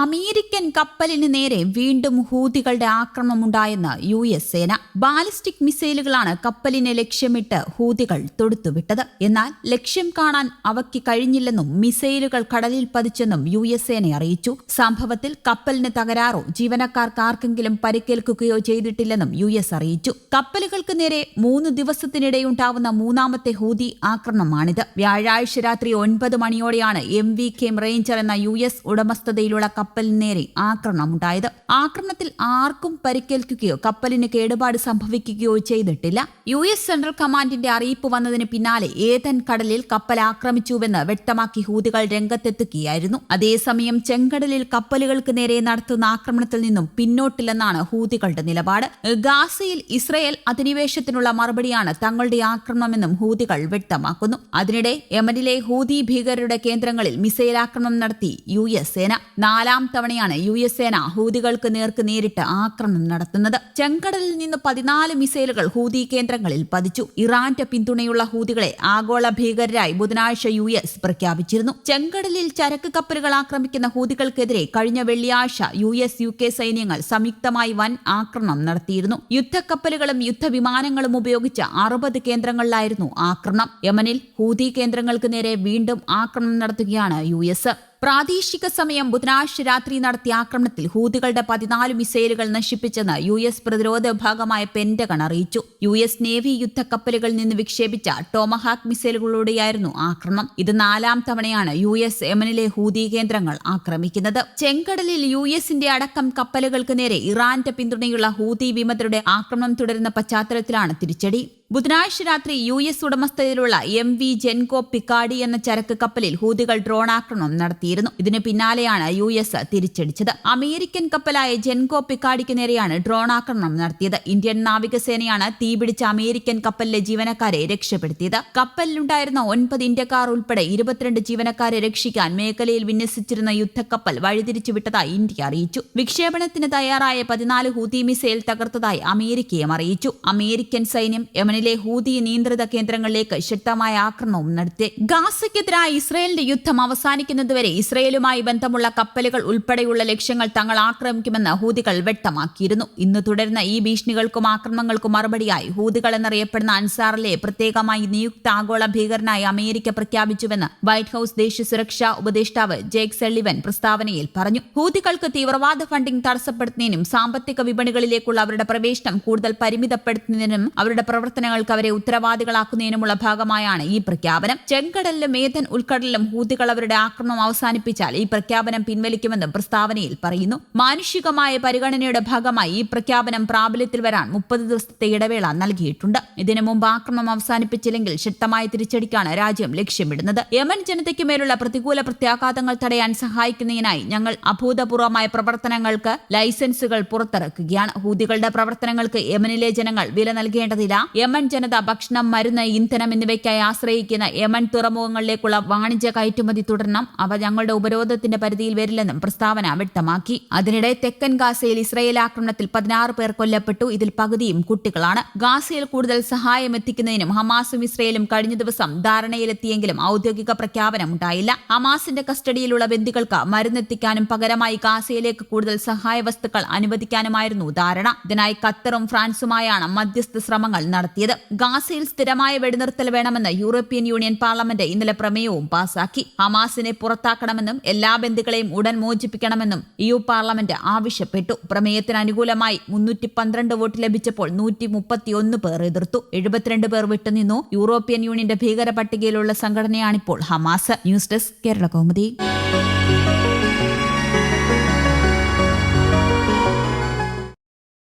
American കപ്പലിന് നേരെ വീണ്ടും ഹൂതികളുടെ ആക്രമണമുണ്ടായെന്ന് യു എസ് സേന. ബാലിസ്റ്റിക് മിസൈലുകളാണ് കപ്പലിനെ ലക്ഷ്യമിട്ട് ഹൂതികൾ തൊടുത്തുവിട്ടത്. എന്നാൽ ലക്ഷ്യം കാണാൻ അവയ്ക്ക് കഴിഞ്ഞില്ലെന്നും മിസൈലുകൾ കടലിൽ പതിച്ചെന്നും യു എസ് സേന അറിയിച്ചു. സംഭവത്തിൽ കപ്പലിന് തകരാറോ ജീവനക്കാർക്ക് ആർക്കെങ്കിലും പരിക്കേൽക്കുകയോ ചെയ്തിട്ടില്ലെന്നും യു എസ് അറിയിച്ചു. കപ്പലുകൾക്ക് നേരെ മൂന്ന് ദിവസത്തിനിടെയുണ്ടാവുന്ന മൂന്നാമത്തെ ഹൂതി ആക്രമണമാണിത്. വ്യാഴാഴ്ച രാത്രി ഒൻപത് മണിയോടെയാണ് എം വി കെം റേഞ്ചർ എന്ന യു എസ് ഉടമസ്ഥതയിലുള്ള കപ്പലിന് നേരെ ആക്രമണമുണ്ടായത്. ആക്രമണത്തിൽ ആർക്കും പരിക്കേൽക്കുകയോ കപ്പലിന് കേടുപാട് സംഭവിക്കുകയോ ചെയ്തിട്ടില്ല. യു എസ് സെൻട്രൽ കമാൻഡിന്റെ അറിയിപ്പ് വന്നതിന് പിന്നാലെ ഏതൻ കടലിൽ കപ്പൽ ആക്രമിച്ചുവെന്ന് വ്യക്തമാക്കി ഹൂതികൾ രംഗത്തെത്തുകയായിരുന്നു. അതേസമയം ചെങ്കടലിൽ കപ്പലുകൾക്ക് നേരെ നടത്തുന്ന ആക്രമണത്തിൽ നിന്നും പിന്നോട്ടില്ലെന്നാണ് ഹൂതികളുടെ നിലപാട്. ഗാസയിൽ ഇസ്രയേൽ അധിനിവേശത്തിനുള്ള മറുപടിയാണ് തങ്ങളുടെ ആക്രമണമെന്നും ഹൂതികൾ വ്യക്തമാക്കുന്നു. അതിനിടെ യമനിലെ ഹൂതി ഭീകരരുടെ കേന്ദ്രങ്ങളിൽ മിസൈൽ ആക്രമണം നടത്തി യു എസ് സേന. നാലാം തവണയാണ് യു എസ് സേന ഹൂതികൾക്ക് നേർക്ക് നേരിട്ട് ആക്രമണം നടത്തുന്നത്. ചെങ്കടലിൽ നിന്ന് പതിനാല് മിസൈലുകൾ ഹൂതി കേന്ദ്രങ്ങളിൽ പതിച്ചു. ഇറാന്റെ പിന്തുണയുള്ള ഹൂതികളെ ആഗോള ഭീകരരായി ബുധനാഴ്ച യു എസ് പ്രഖ്യാപിച്ചിരുന്നു. ചെങ്കടലിൽ ചരക്ക് കപ്പലുകൾ ആക്രമിക്കുന്ന ഹൂതികൾക്കെതിരെ കഴിഞ്ഞ വെള്ളിയാഴ്ച യു എസ് യു കെ സൈന്യങ്ങൾ സംയുക്തമായി വൻ ആക്രമണം നടത്തിയിരുന്നു. യുദ്ധക്കപ്പലുകളും യുദ്ധവിമാനങ്ങളും ഉപയോഗിച്ച് അറുപത് കേന്ദ്രങ്ങളിലായിരുന്നു ആക്രമണം. യമനിൽ ഹൂതി കേന്ദ്രങ്ങൾക്ക് നേരെ വീണ്ടും ആക്രമണം നടത്തുകയാണ് യു എസ്. പ്രാദേശിക സമയം ബുധനാഴ്ച രാത്രി നടത്തിയ ആക്രമണത്തിൽ ഹൂതികളുടെ പതിനാല് മിസൈലുകൾ നശിപ്പിച്ചെന്ന് യു എസ് പ്രതിരോധ വിഭാഗമായ പെന്റഗൺ അറിയിച്ചു. യു എസ് നേവി യുദ്ധക്കപ്പലുകളിൽ നിന്ന് വിക്ഷേപിച്ച ടോമഹാക്ക് മിസൈലുകളിലൂടെയായിരുന്നു ആക്രമണം. ഇത് നാലാം തവണയാണ് യു എസ് യമനിലെ ഹൂതി കേന്ദ്രങ്ങൾ ആക്രമിക്കുന്നത്. ചെങ്കടലിൽ യു എസിന്റെ അടക്കം കപ്പലുകൾക്ക് നേരെ ഇറാന്റെ പിന്തുണയുള്ള ഹൂതി വിമതരുടെ ആക്രമണം തുടരുന്ന പശ്ചാത്തലത്തിലാണ് തിരിച്ചടി. ബുധനാഴ്ച രാത്രി യു എസ് ഉടമസ്ഥതയിലുള്ള എം വി ജെൻകോ പിക്കാഡി എന്ന ചരക്ക് കപ്പലിൽ ഹൂതികൾ ഡ്രോൺ ആക്രമണം നടത്തിയിരുന്നു. ഇതിന് പിന്നാലെയാണ് യു എസ് തിരിച്ചടിച്ചത്. അമേരിക്കൻ കപ്പലായ ജെൻകോ പിക്കാഡിക്ക് നേരെയാണ് ഡ്രോൺ ആക്രമണം നടത്തിയത്. ഇന്ത്യൻ നാവികസേനയാണ് തീപിടിച്ച അമേരിക്കൻ കപ്പലിലെ ജീവനക്കാരെ രക്ഷപ്പെടുത്തിയത്. കപ്പലിലുണ്ടായിരുന്ന ഒൻപത് ഇന്ത്യക്കാർ ഉൾപ്പെടെ ഇരുപത്തിരണ്ട് ജീവനക്കാരെ രക്ഷിക്കാൻ മേഖലയിൽ വിന്യസിച്ചിരുന്ന യുദ്ധക്കപ്പൽ വഴിതിരിച്ചുവിട്ടതായി ഇന്ത്യ അറിയിച്ചു. വിക്ഷേപണത്തിന് തയ്യാറായ പതിനാല് ഹൂതി മിസൈൽ തകർത്തതായി അമേരിക്കയും അറിയിച്ചു. അമേരിക്കൻ സൈന്യം യമനിലെ ഹൂതി നിയന്ത്രിത കേന്ദ്രങ്ങളിലേക്ക് ശക്തമായ ആക്രമണവും നടത്തി. ഗാസയ്ക്കെതിരായ ഇസ്രയേലിന്റെ യുദ്ധം അവസാനിക്കുന്നതുവരെ ഇസ്രയേലുമായി ബന്ധമുള്ള കപ്പലുകൾ ഉൾപ്പെടെയുള്ള ലക്ഷ്യങ്ങൾ തങ്ങൾ ആക്രമിക്കുമെന്ന് ഹൂതികൾ വ്യക്തമാക്കിയിരുന്നു. ഇന്ന് തുടരുന്ന ഈ ഭീഷണികൾക്കും ആക്രമണങ്ങൾക്കും മറുപടിയായി ഹൂതികൾ എന്നറിയപ്പെടുന്ന അൻസാറിലെ പ്രത്യേകമായി നിയുക്ത ആഗോള ഭീകരനായി അമേരിക്ക പ്രഖ്യാപിച്ചുവെന്ന് വൈറ്റ് ഹൌസ് ദേശീയ സുരക്ഷാ ഉപദേഷ്ടാവ് ജേക്ക് സെള്ളിവൻ പ്രസ്താവനയിൽ പറഞ്ഞു. ഹൂതികൾക്ക് തീവ്രവാദ ഫണ്ടിംഗ് തടസ്സപ്പെടുത്തുന്നതിനും സാമ്പത്തിക വിപണികളിലേക്കുള്ള അവരുടെ പ്രവേശനം കൂടുതൽ പരിമിതപ്പെടുത്തുന്നതിനും അവരുടെ പ്രവർത്തനങ്ങൾക്ക് അവരെ ഉത്തരവാദികളാക്കുന്നതിനുമുള്ള ഭാഗമായാണ് ഈ പ്രഖ്യാപനം. ചെങ്കടലിലും മേധൻ ഉൾക്കടലിലും ഹൂതികൾ അവരുടെ ആക്രമണം അവസാനിപ്പിച്ചാൽ ഈ പ്രഖ്യാപനം പിൻവലിക്കുമെന്നും പ്രസ്താവനയിൽ പറയുന്നു. മാനുഷികമായ പരിഗണനയുടെ ഭാഗമായി ഈ പ്രഖ്യാപനം പ്രാബല്യത്തിൽ വരാൻ മുപ്പത് ദിവസത്തെ ഇടവേള നൽകിയിട്ടുണ്ട്. ഇതിനു മുമ്പ് ആക്രമണം അവസാനിപ്പിച്ചില്ലെങ്കിൽ ശക്തമായ തിരിച്ചടിക്കാണ് രാജ്യം ലക്ഷ്യമിടുന്നത്. യമൻ ജനതയ്ക്ക് മേലുള്ള പ്രതികൂല പ്രത്യാഘാതങ്ങൾ തടയാൻ സഹായിക്കുന്നതിനായി ഞങ്ങൾ അഭൂതപൂർവമായ പ്രവർത്തനങ്ങൾക്ക് ലൈസൻസുകൾ പുറത്തിറക്കുകയാണ്. ഹൂതികളുടെ പ്രവർത്തനങ്ങൾക്ക് യമനിലെ ജനങ്ങൾ വില നൽകേണ്ടതില്ല. യമൻ ജനത ഭക്ഷണം മരുന്ന് ഇന്ധനം എന്നിവയ്ക്കായി ആശ്രയിക്കുന്ന യമൻ തുറമുഖങ്ങളിലേക്കുള്ള വാണിജ്യ കയറ്റുമതി തുടരണം. അവ ഞങ്ങളുടെ ഉപരോധത്തിന്റെ പരിധിയിൽ വരില്ലെന്നും പ്രസ്താവന വ്യക്തമാക്കി. അതിനിടെ തെക്കൻ ഗാസയിൽ ഇസ്രയേൽ ആക്രമണത്തിൽ പതിനാറ് പേർ കൊല്ലപ്പെട്ടു. ഇതിൽ പകുതിയും കുട്ടികളാണ്. ഗാസയിൽ കൂടുതൽ സഹായം എത്തിക്കുന്നതിനും ഹമാസും ഇസ്രയേലും കഴിഞ്ഞ ദിവസം ധാരണയിലെത്തിയെങ്കിലും ഔദ്യോഗിക പ്രഖ്യാപനം ഉണ്ടായില്ല. ഹമാസിന്റെ കസ്റ്റഡിയിലുള്ള ബന്ദികൾക്ക് മരുന്നെത്തിക്കാനും പകരമായി ഗാസയിലേക്ക് കൂടുതൽ സഹായ വസ്തുക്കൾ അനുവദിക്കാനുമായിരുന്നു ധാരണ. ഇതിനായി ഖത്തറും ഫ്രാൻസുമായാണ് മധ്യസ്ഥ ശ്രമങ്ങൾ നടത്തിയത്. ഗാസയിൽ സ്ഥിരമായ വെടിനിർത്തൽ വേണമെന്ന് യൂറോപ്യൻ യൂണിയൻ പാർലമെന്റ് ഇന്നലെ പ്രമേയവും പാസാക്കി. ഹമാസിനെ പുറത്താക്കണമെന്നും എല്ലാ ബന്ധുക്കളെയും ഉടൻ മോചിപ്പിക്കണമെന്നും യു പാർലമെന്റ് ആവശ്യപ്പെട്ടു. പ്രമേയത്തിന് അനുകൂലമായി മുന്നൂറ്റി പന്ത്രണ്ട് വോട്ട് ലഭിച്ചപ്പോൾ നൂറ്റി മുപ്പത്തിയൊന്ന് പേർ എതിർത്തു. എഴുപത്തിരണ്ട് പേർ വിട്ടുനിന്നു. യൂറോപ്യൻ യൂണിയന്റെ ഭീകര പട്ടികയിലുള്ള സംഘടനയാണിപ്പോൾ Hamas. News desk Kerala Kaumudi.